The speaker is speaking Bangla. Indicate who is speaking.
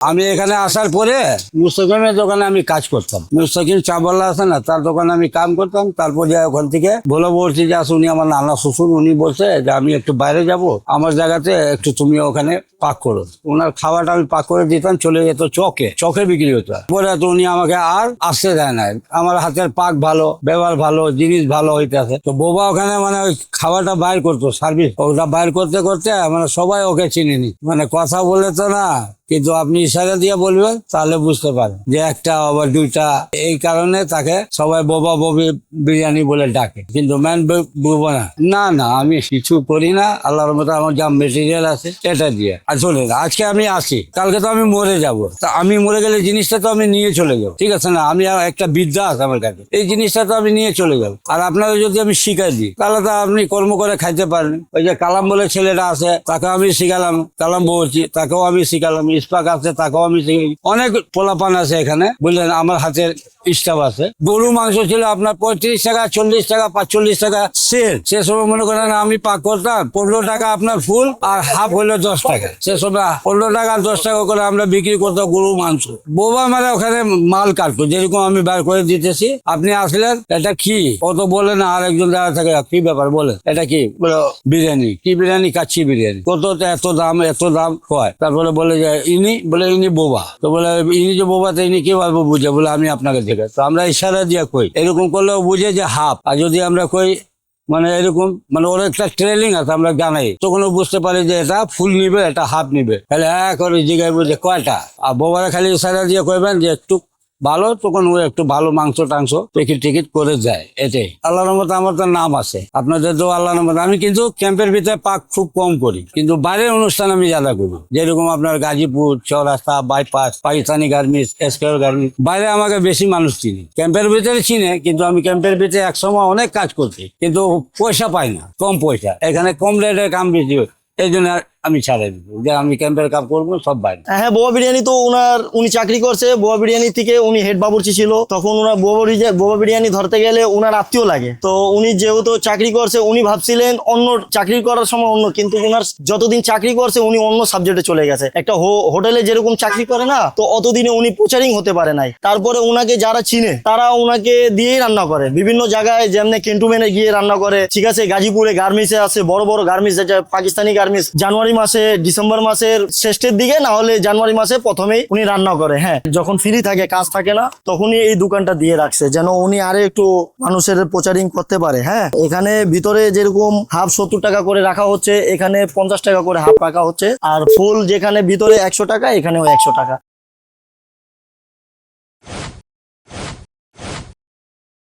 Speaker 1: আমি এখানে আসার পরে মুস্তকিমের দোকানে আমি কাজ করতাম। মুস্তকিম চাবল্লা আছে না, তার দোকানে আমি কাম করতাম। তারপর যে ওখান থেকে বলে বলছি যে উনি আমার নানা শ্বশুর, উনি বলছে যে, আমি একটু বাইরে যাব। আমার জায়গাতে একটু তুমি ওখানে পাক করো। ওনার খাওয়াটা আমি পাক করে দিতাম, চলে যেত চকে। চকে বিক্রি হতো। পরে তো উনি আমাকে আর আসতে দেয় না আমার হাতের পাক ভালো, ব্যবহার ভালো, জিনিস ভালো হইতেছে। তো বোবা ওখানে মানে ওই খাবারটা বাইর করতো সার্ভিস ওটা বাইর করতে করতে মানে সবাই ওকে চিনিনি। মানে কথা বলে তো না কিন্তু আপনি ইশারা দিয়ে বলবেন, তাহলে বুঝতে পারেন যে একটা আবার দুইটা, এই কারণে তাকে সবাই বোবা ববি বিরিয়ানি বলে ডাকে। কিন্তু ম্যান বুঝব না। না না, আমি কিছু করি না, আল্লাহর মতো আমার যা মেটেরিয়াল আছে এটা দিয়ে। আর শোনেন, আজকে আমি আসি, কালকে তো আমি মরে যাব। তা আমি মরে গেলে জিনিসটা তো আমি নিয়ে চলে যাব। ঠিক আছে না? আমি একটা বিদ্যা আছে আমার কাছে। এই জিনিসটা তো আমি নিয়ে চলে যাব। আর আপনাকে যদি আমি শিখাই দিই, তাহলে তো আপনি কর্ম করে খাইতে পারেন ওই যে কালাম বলে ছেলেটা আছে তাকে আমি শিখালাম, কালাম বলছি তাকেও আমি শিখালাম। ইস্পাক আছে তাকেও আমি অনেক পোলাপান আছে এখানে বুঝলেন? আমার হাতের স্টাফ আছে। গরু মাংস ছিল আপনার পঁয়ত্রিশ টাকা চল্লিশ টাকা পাঁচচল্লিশ টাকা সেল। সে সময় মনে করেন আমি পাক করতাম পনেরো টাকা আপনার ফুল আর হাফ হলো দশ টাকা। সে সময় পনেরো টাকা আর দশ টাকা করে আমরা বিক্রি করতাম গরু মাংস। বোবা মানে ওখানে মাল কাটতো যেরকম আমি বার করে দিতেছি। আপনি আসলেন এটা কি? ও তো বলে না আর একজন দাঁড়া থাকে কি ব্যাপার বলে এটা কি? বিরিয়ানি। কি বিরিয়ানি? কাচ্ছি বিরিয়ানি। কত এত দাম এত দাম হয়। তারপরে বলে যে ইনি বলে ইনি বোবা। তো বলে, ইনি যে বোবা, তো ইনি কীভাবে বুঝে? বলে, আমি আপনাকে দেখে তো আমরা ইশারা দিয়ে কই। এরকম করলেও বুঝে যে হাফ। আর যদি আমরা কই মানে এরকম মানে ওর একটা ট্রেনিং আছে, আমরা জানাই। তখন বুঝতে পারি যে এটা ফুল নিবে, এটা হাফ নিবে। তাহলে হ্যাঁ করে জিজ্ঞাসা বুঝে কয়টা? আর বোবারা খালি ইশারা দিয়ে কইবেন যে একটু ভালো, তখন ও একটু ভালো মাংস টাংস টিকিট টিকিট করে যায়, এটাই। আল্লাহ মতো আমার তো নাম আছে। আপনাদের তো আল্লাহর মতো আমি কিন্তু ক্যাম্পের ভিতরে পাক খুব কম করি। কিন্তু বাইরের অনুষ্ঠান আমি জাদা করি। যেরকম আপনার গাজীপুর, চৌরাস্তা বাইপাস পাকিস্তানি গার্মেন্টস এসকের গার্মেন্টস। বাইরে আমাকে বেশি মানুষ চিনি। ক্যাম্পের ভিতরে চিনে, কিন্তু আমি ক্যাম্পের ভিতরে একসময় অনেক কাজ করছি। কিন্তু পয়সা পাই না, কম পয়সা। এখানে কম রেটের কাম বেশি। এই জন্য আমি ছাড়াই যে আমি ক্যাম্পের কাজ করব, সব বাইরে।
Speaker 2: হ্যাঁ বোয়া বিরিয়ানি তো ওনার উনি চাকরি করছে। বোয়া বিরিয়ানি থেকে উনি হেড বাবুর্চি ছিল। তখন ওনার বিরিয়া- বোয়া বিরিয়ানি ধরতে গেলে ওনার আত্মীয় লাগে। তো উনি যেহেতু চাকরি করছে, উনি ভাবছিলেন অন্য, চাকরি করার সময় অন্য, কিন্তু ওনার যতদিন চাকরি করছে, উনি অন্য সাবজেক্টে চলে গেছে। একটা হোটেলে যেরকম চাকরি করে না, তো অতদিনে উনি প্রচারিং হতে পারে নাই। তারপরে ওনাকে যারা চিনে, তারা ওনাকে দিয়েই রান্না করে। বিভিন্ন জায়গায় যেমনি কেন্টুমেনে গিয়ে রান্না করে। ঠিক আছে, গাজীপুরে গার্মেন্টসে আছে, বড় বড় গার্মেন্টস পাকিস্তানি গার্মেন্টস জানুয়ারি মাসে, ডিসেম্বর মাসের শেষের দিকে, না হলে জানুয়ারি মাসে প্রথমেই উনি রান্না করে হ্যাঁ। যখন ফ্রি থাকে, কাজ থাকে না, তখনই এই দোকানটা দিয়ে রাখছে, যেন উনি আরে একটু মানুষের প্রচারিং করতে পারে হ্যাঁ। এখানে ভিতরে যেরকম হাফ সত্তর টাকা করে রাখা হচ্ছে, এখানে পঞ্চাশ টাকা করে হাফ রাখা হচ্ছে, আর ফুল যেখানে ভিতরে একশো টাকা, এখানেও একশো টাকা।